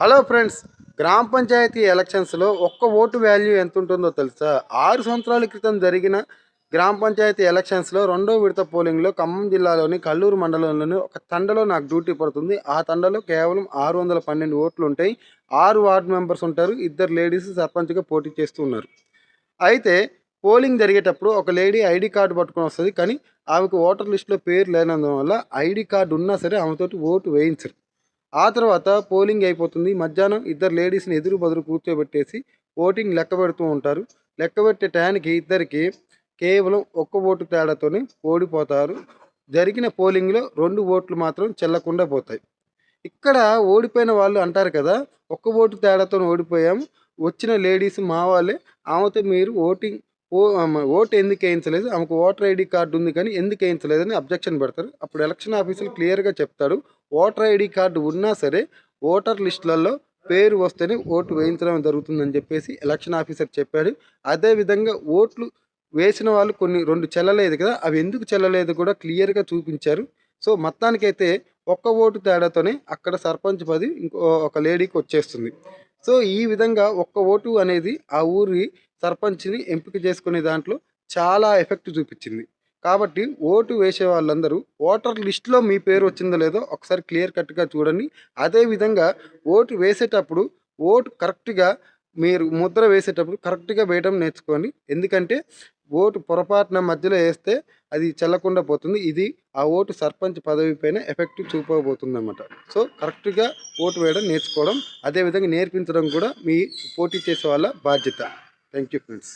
Hello friends గ్రామ పంచాయతీ ఎలక్షన్స్లో ఒక్క ఓటు వాల్యూ ఎంత ఉంటుందో తెలుసా? ఆరు సంవత్సరాల క్రితం జరిగిన గ్రామ పంచాయతీ ఎలక్షన్స్లో రెండో విడత పోలింగ్లో ఖమ్మం జిల్లాలోని కల్లూరు మండలంలోని ఒక తండలో నాకు డ్యూటీ పడుతుంది. ఆ తండలో కేవలం ఆరు వందల పన్నెండు ఓట్లు ఉంటాయి. ఆరు వార్డు మెంబర్స్ ఉంటారు. ఇద్దరు లేడీస్ సర్పంచ్గా పోటీ చేస్తున్నారు అయితే పోలింగ్ జరిగేటప్పుడు ఒక లేడీ ఐడి కార్డు పట్టుకొని వస్తుంది. కానీ ఆమెకు ఓటర్ లిస్టులో పేరు లేనందువల్ల ఐడి కార్డు ఉన్నా సరే ఆమెతోటి ఓటు వేయించరు. ఆ తర్వాత పోలింగ్ అయిపోతుంది. మధ్యాహ్నం ఇద్దరు లేడీస్ని ఎదురు బదురు కూర్చోబెట్టేసి ఓటింగ్ లెక్క పెడుతూ ఉంటారు. లెక్క పెట్టే టయానికి ఇద్దరికి కేవలం ఒక్క ఓటు తేడాతోనే ఓడిపోతారు. జరిగిన పోలింగ్లో రెండు ఓట్లు మాత్రం చెల్లకుండా పోతాయి. ఇక్కడ ఓడిపోయిన వాళ్ళు అంటారు కదా ఒక్క ఓటు తేడాతో ఓడిపోయాం. వచ్చిన లేడీస్ మా వాళ్ళే ఆమెతో మీరు ఓటింగ్ ఓ ఓటు ఎందుకు వేయించలేదు? ఆమెకు ఓటర్ ఐడి కార్డు ఉంది కానీ ఎందుకు వేయించలేదని అబ్జెక్షన్ పెడతారు. అప్పుడు ఎలక్షన్ ఆఫీసర్ క్లియర్గా చెప్తాడు. ఓటర్ ఐడి కార్డు ఉన్నా సరే ఓటర్ లిస్టులలో పేరు వస్తేనే ఓటు వేయించడం జరుగుతుందని చెప్పేసి ఎలక్షన్ ఆఫీసర్ చెప్పాడు. అదేవిధంగా ఓట్లు వేసిన వాళ్ళు కొన్ని రెండు చెల్లలేదు కదా అవి ఎందుకు చెల్లలేదు కూడా క్లియర్గా చూపించారు. సో మొత్తానికైతే ఒక్క ఓటు తేడాతోనే అక్కడ సర్పంచ్ పది ఇంకో ఒక లేడీకి వచ్చేస్తుంది. సో ఈ విధంగా ఒక్క ఓటు అనేది ఆ ఊరి సర్పంచ్ని ఎంపిక చేసుకునే దాంట్లో చాలా ఎఫెక్ట్ చూపించింది. కాబట్టి ఓటు వేసే వాళ్ళందరూ ఓటర్ లిస్ట్లో మీ పేరు వచ్చిందో లేదో ఒకసారి క్లియర్ కట్గా చూడండి. అదేవిధంగా ఓటు వేసేటప్పుడు ఓటు కరెక్ట్గా మీరు ముద్ర వేసేటప్పుడు కరెక్ట్గా వేయడం నేర్చుకోండి. ఎందుకంటే ఓటు పొరపాటున మధ్యలో వేస్తే అది చెల్లకుండా పోతుంది. ఇది ఆ ఓటు సర్పంచ్ పదవి పైన ఎఫెక్ట్ చూపబోతుంది అనమాట సో కరెక్ట్గా ఓటు వేయడం నేర్చుకోవడం అదేవిధంగా నేర్పించడం కూడా మీ పోటీ చేసే వాళ్ళ బాధ్యత. Thank you friends.